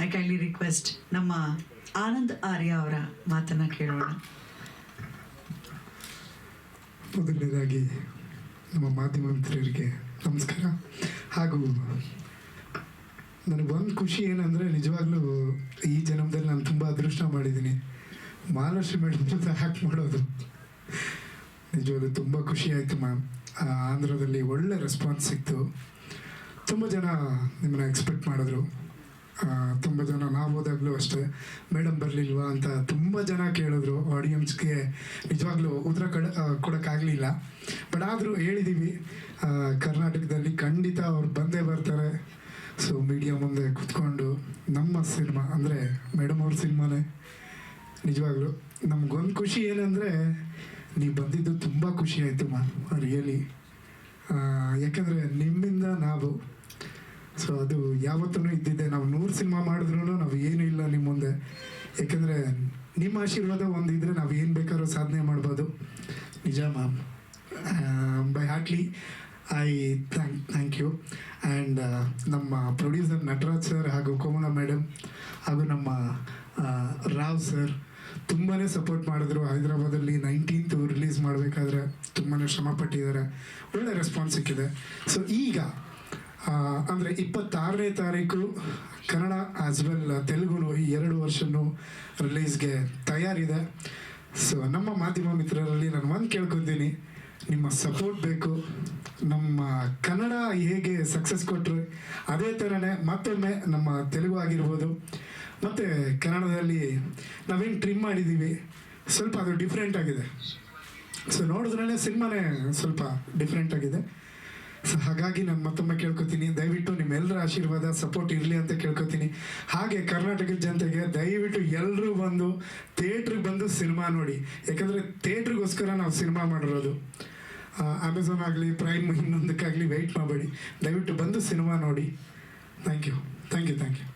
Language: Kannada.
ಐ ಕೈಂಡ್ಲಿ ರಿಕ್ವೆಸ್ಟ್ ನಮ್ಮ ಆನಂದ್ ಆರ್ಯ ಅವರ ಮಾತನ್ನು ಕೇಳೋಣ. ಮೊದಲನೇದಾಗಿ ನಮ್ಮ ಮಾಧ್ಯಮ ಮಿತ್ರರಿಗೆ ನಮಸ್ಕಾರ. ಹಾಗೂ ನನಗೆ ಒಂದು ಖುಷಿ ಏನಂದರೆ ನಿಜವಾಗ್ಲೂ ಈ ಜನ್ಮದಲ್ಲಿ ನಾನು ತುಂಬ ಅದೃಷ್ಟ ಮಾಡಿದ್ದೀನಿ. ಮಹಾಲಕ್ಷ್ಮಿ ಮೇಡಮ್ ಜೊತೆ ಹ್ಯಾಕ್ ಮಾಡೋದು. ನಿಜವಾಗ್ಲೂ ತುಂಬ ಖುಷಿ ಆಯಿತು ಮ್ಯಾಮ್. ಆಂಧ್ರದಲ್ಲಿ ಒಳ್ಳೆ ರೆಸ್ಪಾನ್ಸ್ ಸಿಕ್ತು. ತುಂಬ ಜನ ನಿಮ್ಮನ್ನ ಎಕ್ಸ್ಪೆಕ್ಟ್ ಮಾಡಿದ್ರು. ತುಂಬ ಜನ ನಾವು ಹೋದಾಗಲೂ ಅಷ್ಟೇ ಮೇಡಮ್ ಬರಲಿಲ್ವಾ? ಅಂತ ತುಂಬ ಜನ ಕೇಳಿದ್ರು ಆಡಿಯನ್ಸ್ಗೆ ನಿಜವಾಗ್ಲೂ ಉತ್ತರ ಕಡ ಕೊಡೋಕ್ಕಾಗಲಿಲ್ಲ ಬಟ್ ಆದರೂ ಹೇಳಿದ್ದೀವಿ ಕರ್ನಾಟಕದಲ್ಲಿ ಖಂಡಿತ ಅವ್ರು ಬಂದೇ ಬರ್ತಾರೆ. ಸೊ ಮೀಡಿಯಾ ಮುಂದೆ ಕುತ್ಕೊಂಡು ನಮ್ಮ ಸಿನಿಮಾ, ಅಂದರೆ ಮೇಡಮ್ ಅವ್ರ ಸಿನಿಮಾನೇ. ನಿಜವಾಗ್ಲೂ ನಮ್ಗೊಂದು ಖುಷಿ ಏನಂದರೆ, ನೀವು ಬಂದಿದ್ದು ತುಂಬ ಖುಷಿ ಆಯಿತು ಮಾ, ರಿಯಲಿ. ಯಾಕಂದರೆ ನಿಮ್ಮಿಂದ ನಾವು ಸೊ ಅದು ಯಾವತ್ತೂ ಇದ್ದಿದ್ದೆ ನಾವು ನೂರು ಸಿನಿಮಾ ಮಾಡಿದ್ರು ನಾವು ಏನೂ ಇಲ್ಲ ನಿಮ್ಮ ಮುಂದೆ. ಯಾಕಂದರೆ ನಿಮ್ಮ ಆಶೀರ್ವಾದ ಒಂದಿದ್ರೆ ನಾವು ಏನು ಬೇಕಾದ್ರೂ ಸಾಧನೆ ಮಾಡ್ಬೋದು. ನಿಜ ma'am by heartly I thank thank you and ನಮ್ಮ ಪ್ರೊಡ್ಯೂಸರ್ ನಟರಾಜ್ ಸರ್ ಹಾಗೂ ಕೋಮಲ ಮೇಡಮ್ ಹಾಗೂ ನಮ್ಮ ರಾವ್ ಸರ್ ತುಂಬಾ ಸಪೋರ್ಟ್ ಮಾಡಿದ್ರು. ಹೈದರಾಬಾದಲ್ಲಿ ನೈನ್ಟೀನ್ತ್ ರಿಲೀಸ್ ಮಾಡಬೇಕಾದ್ರೆ ತುಂಬಾ ಶ್ರಮ ಪಟ್ಟಿದ್ದಾರೆ. ಒಳ್ಳೆ ರೆಸ್ಪಾನ್ಸ್ ಸಿಕ್ಕಿದೆ. ಸೊ ಈಗ ಅಂದ್ರೆ ಇಪ್ಪತ್ತಾರನೇ ತಾರೀಕು ಕನ್ನಡ ಆಸ್ ವೆಲ್ ತೆಲುಗು ಈ ಎರಡು ವರ್ಷನೂ ರಿಲೀಸ್ಗೆ ತಯಾರಿದೆ. ಸೊ ನಮ್ಮ ಮಾಧ್ಯಮ ಮಿತ್ರರಲ್ಲಿ ನಾನು ಒಂದು ಕೇಳ್ಕೊತೀನಿ. ನಿಮ್ಮ ಸಪೋರ್ಟ್ ಬೇಕು. ನಮ್ಮ ಕನ್ನಡ ಹೇಗೆ ಸಕ್ಸಸ್ ಕೊಟ್ಟರು ಅದೇ ಥರನೇ ಮತ್ತೊಮ್ಮೆ ನಮ್ಮ ತೆಲುಗು ಆಗಿರ್ಬೋದು. ಮತ್ತು ಕನ್ನಡದಲ್ಲಿ ನಾವೇನು ಟ್ರಿಮ್ ಮಾಡಿದ್ದೀವಿ ಸ್ವಲ್ಪ ಅದು ಡಿಫ್ರೆಂಟ್ ಆಗಿದೆ. ಸೊ ನೋಡಿದ್ರೇ ಸಿನಿಮಾನೇ ಸ್ವಲ್ಪ ಡಿಫ್ರೆಂಟ್ ಆಗಿದೆ. ಸೊ ಹಾಗಾಗಿ ನಾನು ಮತ್ತೊಮ್ಮೆ ಕೇಳ್ಕೊತೀನಿ. ದಯವಿಟ್ಟು ನಿಮ್ಮೆಲ್ಲರ ಆಶೀರ್ವಾದ ಸಪೋರ್ಟ್ ಇರಲಿ ಅಂತ ಕೇಳ್ಕೊತೀನಿ. ಹಾಗೆ ಕರ್ನಾಟಕದ ಜನತೆಗೆ ದಯವಿಟ್ಟು ಎಲ್ಲರೂ ಬಂದು ಥಿಯೇಟ್ರಿಗೆ ಬಂದು ಸಿನಿಮಾ ನೋಡಿ. ಯಾಕಂದರೆ ಥಿಯೇಟ್ರಿಗೋಸ್ಕರ ನಾವು ಸಿನಿಮಾ ಮಾಡಿರೋದು. ಅಮೆಝಾನ್ ಆಗಲಿ ಪ್ರೈಮ್ ಇನ್ನೊಂದಕ್ಕಾಗಲಿ ವೆಯ್ಟ್ ಮಾಡಬೇಡಿ. ದಯವಿಟ್ಟು ಬಂದು ಸಿನಿಮಾ ನೋಡಿ. Thank you thank you thank you